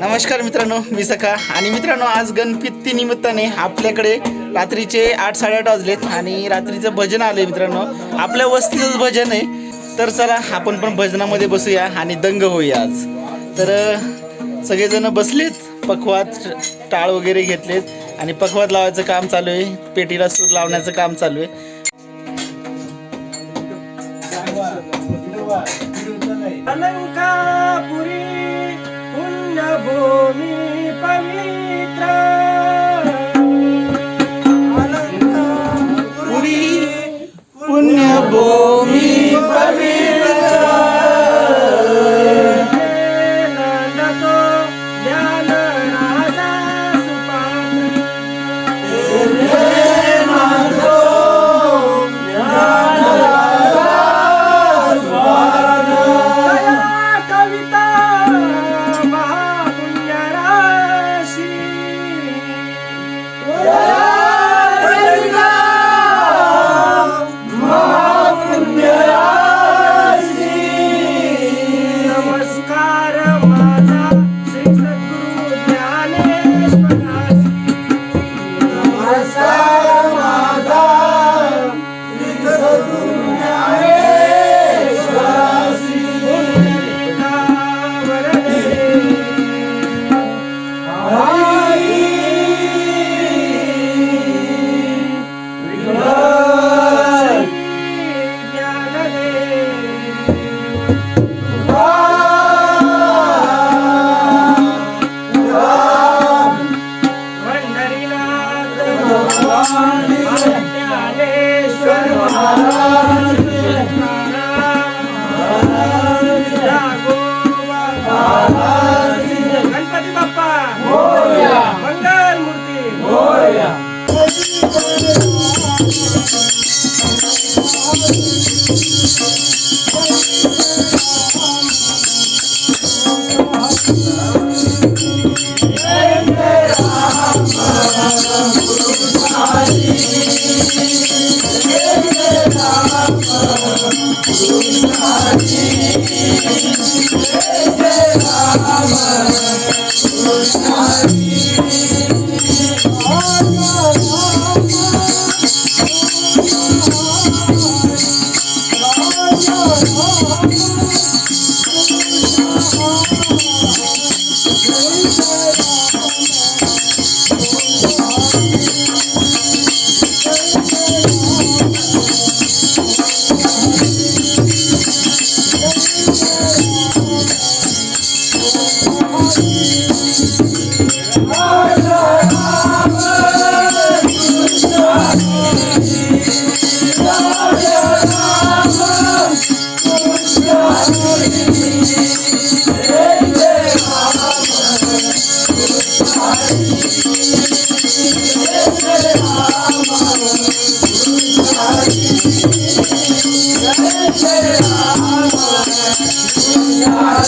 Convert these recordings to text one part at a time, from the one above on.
नमस्कार मित्रांनो मी सखा. आणि मित्रांनो आज गणपती निमित्ताने आपल्याकडे रात्रीचे आठ साडेआठ वाजलेत आणि रात्रीचं भजन आले मित्रांनो. आपल्या वस्तीचंच भजन आहे. तर चला आपण पण भजनामध्ये बसूया आणि दंग होऊया आज. तर सगळेजण बसलेत. पखवात टाळ वगैरे घेतलेत. आणि पखवात लावायचं काम चालू आहे. पेटीला सूर लावण्याचं काम चालू आहे. अलंकापुरी তুমি পাইলে Yeah. Thank you.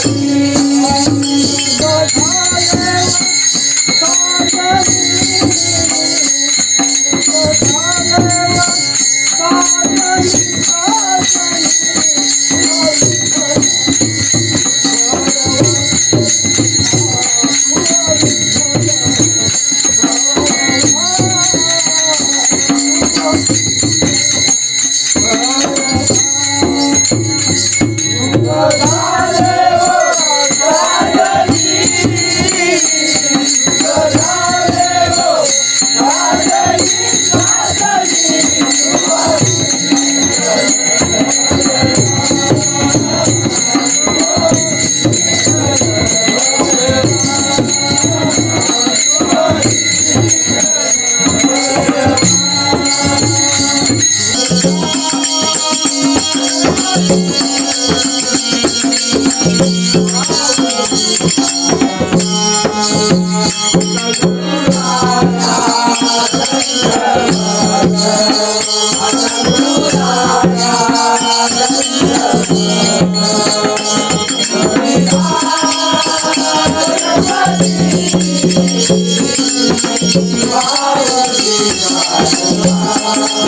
Música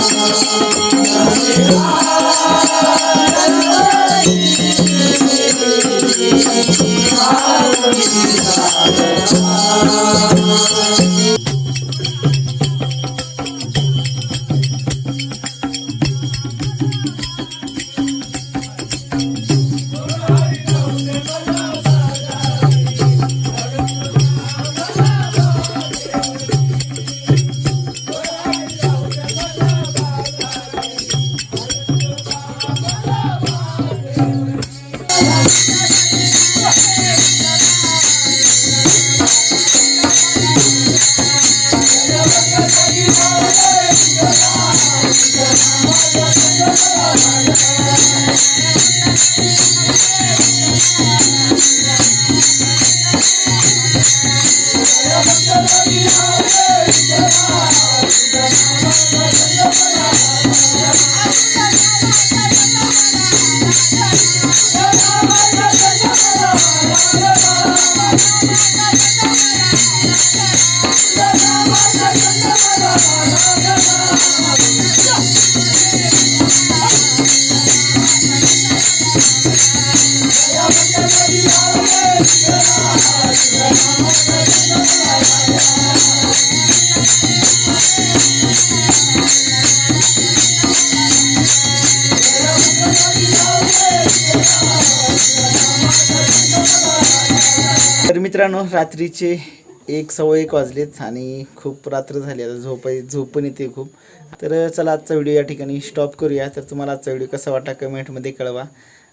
Thank you. मित्रांनो रात्रीचे एक सव्वा एक वाजलेत आणि खूप रात्र झाली आता झोप झोप पण येते खूप. तर चला आजचा व्हिडिओ या ठिकाणी स्टॉप करूया. तर तुम्हाला आजचा व्हिडिओ कसा वाटा कमेंटमध्ये कळवा.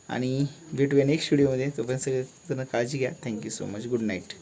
आणि भेटूया नेक्स्ट व्हिडिओमध्ये तोपर्यंत सगळे जण काळजी घ्या. Thank you so much good night